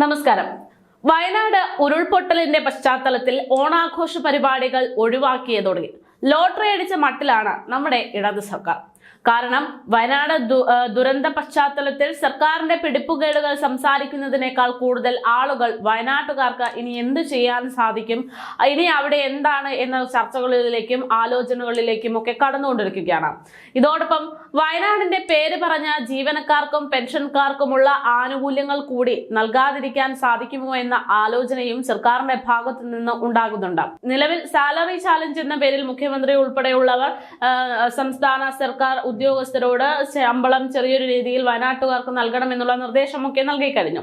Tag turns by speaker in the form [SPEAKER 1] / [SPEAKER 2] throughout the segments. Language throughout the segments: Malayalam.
[SPEAKER 1] നമസ്കാരം. വയനാട് ഉരുൾപൊട്ടലിന്റെ പശ്ചാത്തലത്തിൽ ഓണാഘോഷ പരിപാടികൾ ഒഴിവാക്കിയതോടെ ലോട്ടറി അടിച്ച മട്ടിലാണ് നമ്മുടെ ഇടത് സർക്കാർ. കാരണം വയനാട് ദുരന്ത പശ്ചാത്തലത്തിൽ സർക്കാരിന്റെ പിടിപ്പുകേടുകൾ സംസാരിക്കുന്നതിനേക്കാൾ കൂടുതൽ ആളുകൾ വയനാട്ടുകാർക്ക് ഇനി എന്ത് ചെയ്യാൻ സാധിക്കും? ഇനി അവിടെ എന്താണ് എന്ന ചർച്ചകളിലേക്കും ആലോചനകളിലേക്കും ഒക്കെ കടന്നുകൊണ്ടിരിക്കുകയാണ്. ഇതോടൊപ്പം വയനാടിന്റെ പേര് പറഞ്ഞ ജീവനക്കാർക്കും പെൻഷൻകാർക്കുമുള്ള ആനുകൂല്യങ്ങൾ കൂടി നൽകാതിരിക്കാൻ സാധിക്കുമോ എന്ന ആലോചനയും സർക്കാരിന്റെ ഭാഗത്തു നിന്ന് ഉണ്ടാകുന്നുണ്ട്. നിലവിൽ സാലറി ചാലഞ്ച് എന്ന പേരിൽ മുഖ്യമന്ത്രി ഉൾപ്പെടെയുള്ളവർ സംസ്ഥാന സർക്കാർ ഉദ്യോഗസ്ഥരോട് ശമ്പളം ചെറിയൊരു രീതിയിൽ വയനാട്ടുകാർക്ക് നൽകണമെന്നുള്ള നിർദ്ദേശമൊക്കെ നൽകി കഴിഞ്ഞു.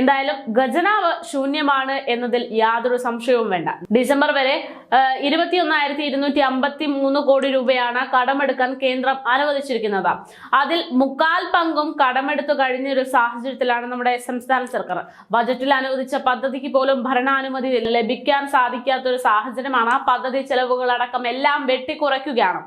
[SPEAKER 1] എന്തായാലും ഖജനാവ് ശൂന്യമാണ് എന്നതിൽ യാതൊരു സംശയവും വേണ്ട. ഡിസംബർ വരെ ഇരുപത്തിയൊന്നായിരത്തി ഇരുന്നൂറ്റി അമ്പത്തി മൂന്ന് കോടി രൂപയാണ് കടമെടുക്കാൻ കേന്ദ്രം അനുവദിച്ചിരിക്കുന്നത്. അതിൽ മുക്കാൽ പങ്കും കടമെടുത്തു കഴിഞ്ഞ ഒരു സാഹചര്യത്തിലാണ് നമ്മുടെ സംസ്ഥാന സർക്കാർ. ബജറ്റിൽ അനുവദിച്ച പദ്ധതിക്ക് പോലും ഭരണാനുമതി ലഭിക്കാൻ സാധിക്കാത്ത ഒരു സാഹചര്യമാണ് പദ്ധതി ചെലവുകളടക്കം എല്ലാം വെട്ടിക്കുറയ്ക്കുകയാണ്.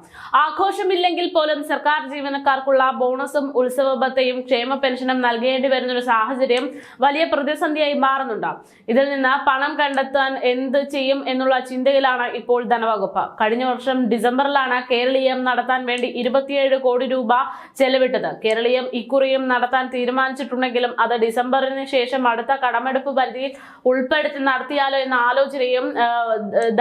[SPEAKER 1] ആഘോഷമില്ലെങ്കിൽ പോലും സർക്കാർ ജീവനക്കാർക്കുള്ള ബോണസും ഉത്സവ ഭത്തയും ക്ഷേമ പെൻഷനും നൽകേണ്ടി വരുന്ന ഒരു സാഹചര്യം വലിയ പ്രതിസന്ധിയായി മാറുന്നുണ്ട്. ഇതിൽ നിന്ന് പണം കണ്ടെത്താൻ എന്ത് ചെയ്യും എന്നുള്ള ചിന്തയിലാണ് ഇപ്പോൾ ധനവകുപ്പ്. കഴിഞ്ഞ വർഷം ഡിസംബറിലാണ് കേരളീയം നടത്താൻ വേണ്ടി ഇരുപത്തിയേഴ് കോടി രൂപ ചെലവിട്ടത്. കേരളീയം ഇക്കുറിയും നടത്താൻ തീരുമാനിച്ചിട്ടുണ്ടെങ്കിലും അത് ഡിസംബറിന് ശേഷം അടുത്ത കടമെടുപ്പ് പരിധിയിൽ ഉൾപ്പെടുത്തി നടത്തിയാലോ എന്ന ആലോചനയും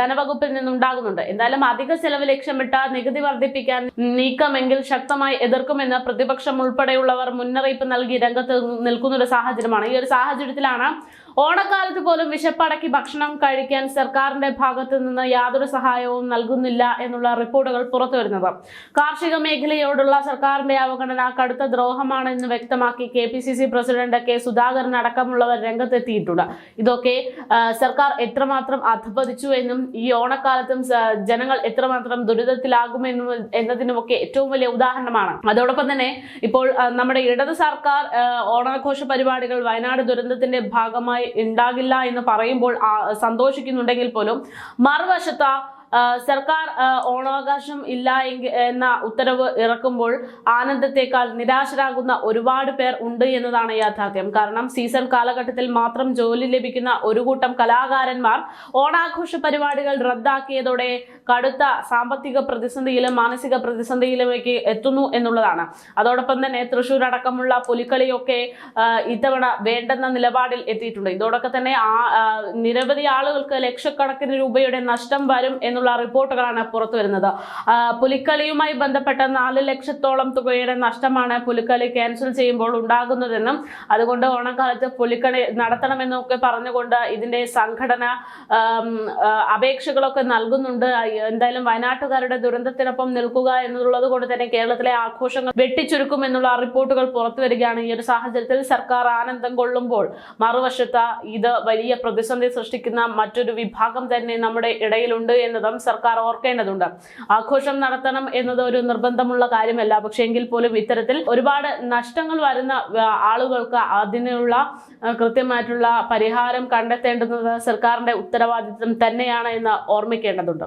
[SPEAKER 1] ധനവകുപ്പിൽ നിന്നുണ്ടാകുന്നുണ്ട്. എന്തായാലും അധിക ചെലവ് ലക്ഷ്യമിട്ട നികുതി വർദ്ധിപ്പിക്കാൻ നീക്കമെങ്കിൽ ശക്തമായി എതിർക്കുമെന്ന് പ്രതിപക്ഷം ഉൾപ്പെടെയുള്ളവർ മുന്നറിയിപ്പ് നൽകി രംഗത്ത് നിൽക്കുന്ന ഒരു സാഹചര്യമാണ്. ഈ ഒരു സാഹചര്യത്തിലാണ് ഓണക്കാലത്ത് പോലും വിശപ്പടക്കി ഭക്ഷണം കഴിക്കാൻ സർക്കാരിന്റെ ഭാഗത്തു നിന്ന് യാതൊരു സഹായവും നൽകുന്നില്ല എന്നുള്ള റിപ്പോർട്ടുകൾ പുറത്തു വരുന്നത് കാർഷിക മേഖലയോടുള്ള സർക്കാരിന്റെ അവഗണന കടുത്ത ദ്രോഹമാണെന്ന് വ്യക്തമാക്കി K P C C president K Sudhakaran അടക്കമുള്ളവർ രംഗത്തെത്തിയിട്ടുണ്ട്. ഇതൊക്കെ സർക്കാർ എത്രമാത്രം അധപതിച്ചു എന്നും ഈ ഓണക്കാലത്തും ജനങ്ങൾ എത്രമാത്രം ദുരിതത്തിലാകുമെന്നും എന്നതിനുമൊക്കെ ഏറ്റവും വലിയ ഉദാഹരണമാണ്. അതോടൊപ്പം തന്നെ ഇപ്പോൾ നമ്മുടെ ഇടത് സർക്കാർ ഓണാഘോഷ പരിപാടികൾ വയനാട് ദുരന്തത്തിന്റെ ഭാഗമായി ഉണ്ടാകില്ല എന്ന് പറയുമ്പോൾ സന്തോഷിക്കുന്നുണ്ടെങ്കിൽ പോലും മറുവശത്ത് സർക്കാർ ഓണാവകാശം ഇല്ല എന്ന ഉത്തരവ് ഇറക്കുമ്പോൾ ആനന്ദത്തെക്കാൾ നിരാശരാകുന്ന ഒരുപാട് പേർ ഉണ്ട് എന്നതാണ് യാഥാർത്ഥ്യം. കാരണം സീസൺ കാലഘട്ടത്തിൽ മാത്രം ജോലി ലഭിക്കുന്ന ഒരു കൂട്ടം കലാകാരന്മാർ ഓണാഘോഷ പരിപാടികൾ റദ്ദാക്കിയതോടെ കടുത്ത സാമ്പത്തിക പ്രതിസന്ധിയിലും മാനസിക പ്രതിസന്ധിയിലുമൊക്കെ എത്തുന്നു എന്നുള്ളതാണ്. അതോടൊപ്പം തന്നെ തൃശൂർ അടക്കമുള്ള പുലിക്കളിയൊക്കെ ഇത്തവണ വേണ്ടെന്ന നിലപാടിൽ എത്തിയിട്ടുണ്ട്. ഇതോടൊക്കെ തന്നെ നിരവധി ആളുകൾക്ക് ലക്ഷക്കണക്കിന് രൂപയുടെ നഷ്ടം വരും എന്നുള്ള റിപ്പോർട്ടുകളാണ് പുറത്തു വരുന്നത്. പുലിക്കളിയുമായി ബന്ധപ്പെട്ട നാല് ലക്ഷത്തോളം തുകയുടെ നഷ്ടമാണ് പുലിക്കളി ക്യാൻസൽ ചെയ്യുമ്പോൾ ഉണ്ടാകുന്നതെന്നും അതുകൊണ്ട് ഓണക്കാലത്ത് പുലിക്കളി നടത്തണമെന്നൊക്കെ പറഞ്ഞുകൊണ്ട് ഇതിന്റെ സംഘടന അപേക്ഷകളൊക്കെ നൽകുന്നുണ്ട്. എന്തായാലും വയനാട്ടുകാരുടെ ദുരന്തത്തിനൊപ്പം നിൽക്കുക എന്നുള്ളത് കൊണ്ട് തന്നെ കേരളത്തിലെ ആഘോഷങ്ങൾ വെട്ടിച്ചുരുക്കും എന്നുള്ള റിപ്പോർട്ടുകൾ പുറത്തു വരികയാണ്. ഈ ഒരു സാഹചര്യത്തിൽ സർക്കാർ ആനന്ദം കൊള്ളുമ്പോൾ മറുവശത്ത് ഇത് വലിയ പ്രതിസന്ധി സൃഷ്ടിക്കുന്ന മറ്റൊരു വിഭാഗം തന്നെ നമ്മുടെ ഇടയിലുണ്ട് എന്നതും സർക്കാർ ഓർക്കേണ്ടതുണ്ട്. ആഘോഷം നടത്തണം എന്നത് ഒരു നിർബന്ധമുള്ള കാര്യമല്ല. പക്ഷേ എങ്കിൽ പോലും ഇത്തരത്തിൽ ഒരുപാട് നഷ്ടങ്ങൾ വരുന്ന ആളുകൾക്ക് അതിനുള്ള കൃത്യമായിട്ടുള്ള പരിഹാരം കണ്ടെത്തേണ്ടത് സർക്കാരിന്റെ ഉത്തരവാദിത്വം തന്നെയാണ് എന്ന് ഓർമ്മിക്കേണ്ടതുണ്ട്.